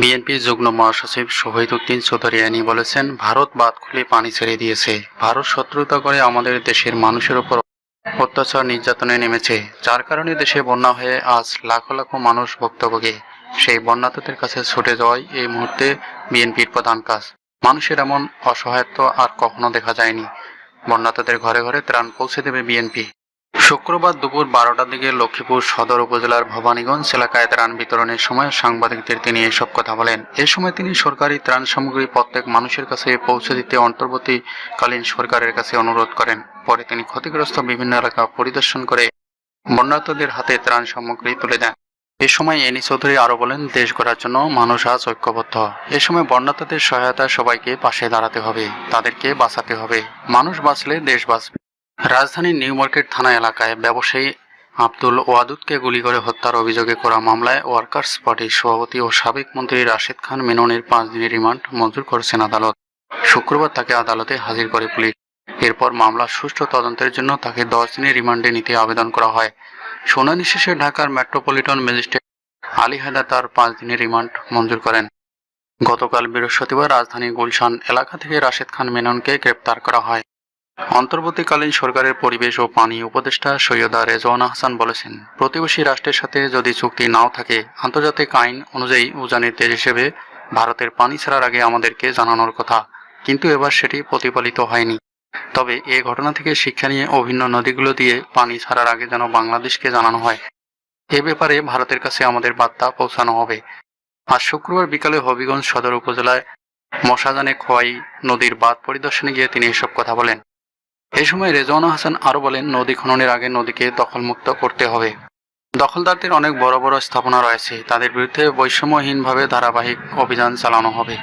বিএনপির যুগ্ম মহাসচিব শহীদ উদ্দিন চৌধুরী চৌধুরিয়ানি বলেছেন, ভারত বাদ খুলে পানি ছেড়ে দিয়েছে। ভারত শত্রুতা করে আমাদের দেশের মানুষের উপর অত্যাচার নির্যাতনে নেমেছে, যার কারণে দেশে বন্যা হয়ে আজ লাখো লাখো মানুষ ভুক্তভোগী। সেই বন্যাতদের কাছে ছুটে যাওয়াই এই মুহূর্তে বিএনপির প্রধান কাজ। মানুষের এমন অসহায়ত্ব আর কখনো দেখা যায়নি। বন্যাতদের ঘরে ঘরে ত্রাণ পৌঁছে দেবে বিএনপি। শুক্রবার দুপুর বারোটার দিকে লক্ষ্মীপুর সদর উপজেলার ভবানীগঞ্জ এলাকায় ত্রাণ বিতরণের সময় সাংবাদিকদের তিনি এসব কথা বলেন। এ সময় তিনি সরকারি ত্রাণ সামগ্রী প্রত্যেক মানুষের কাছে পৌঁছে দিতে অন্তর্বর্তীকালীন সরকারের কাছে অনুরোধ করেন। পরে তিনি ক্ষতিগ্রস্ত বিভিন্ন এলাকা পরিদর্শন করে বন্যার্তদের হাতে ত্রাণ সামগ্রী তুলে দেন। এ সময় এনি চৌধুরী আরও বলেন, দেশ গড়ার জন্য মানুষ আজ ঐক্যবদ্ধ। এ সময় বন্যার্তদের সহায়তা সবাইকে পাশে দাঁড়াতে হবে, তাদেরকে বাঁচাতে হবে। মানুষ বাঁচলে দেশ বাঁচবে। রাজধানীর নিউ মার্কেট থানা এলাকায় ব্যবসায়ী আব্দুল ওয়াদুদকে গুলি করে হত্যার অভিযোগে করা মামলায় ওয়ার্কার্স পার্টির সভাপতি ও সাবেক মন্ত্রী রাশেদ খান মেননের পাঁচ দিনের রিমান্ড মঞ্জুর করেছেন আদালত। শুক্রবার তাকে আদালতে হাজির করে পুলিশ। এরপর মামলার সুষ্ঠু তদন্তের জন্য তাকে দশ দিনের রিমান্ডে নিতে আবেদন করা হয়। শুনানি শেষে ঢাকার মেট্রোপলিটন ম্যাজিস্ট্রেট আলী হায়দার তার পাঁচ দিনের রিমান্ড মঞ্জুর করেন। গতকাল বৃহস্পতিবার রাজধানী গুলশান এলাকা থেকে রাশেদ খান মেননকে গ্রেপ্তার করা হয়। অন্তর্বর্তীকালীন সরকারের পরিবেশ ও পানি উপদেষ্টা সৈয়দা রেজওয়ানা হাসান বলেছেন, প্রতিবেশী রাষ্ট্রের সাথে যদি চুক্তি নাও থাকে, আন্তর্জাতিক আইন অনুযায়ী উজানির দেশ হিসেবে ভারতের পানি ছাড়ার আগে আমাদেরকে জানানোর কথা, কিন্তু এবার সেটি প্রতিপালিত হয়নি। তবে এ ঘটনা থেকে শিক্ষা নিয়ে অভিন্ন নদীগুলো দিয়ে পানি ছাড়ার আগে যেন বাংলাদেশকে জানানো হয়, এ ব্যাপারে ভারতের কাছে আমাদের বার্তা পৌঁছানো হবে। আজ শুক্রবার বিকালে হবিগঞ্জ সদর উপজেলায় মশাজানে খোয়াই নদীর বাঁধ পরিদর্শনে গিয়ে তিনি এসব কথা বলেন। এই সময় রেজওয়ানা হাসান আরও বলেন, নদী খননের আগে নদীকে দখলমুক্ত করতে হবে। দখলদারদের অনেক বড় বড় স্থাপনা রয়েছে। তাদের বিরুদ্ধে বৈষম্যহীনভাবে ধারাবাহিক অভিযান চালানো হবে।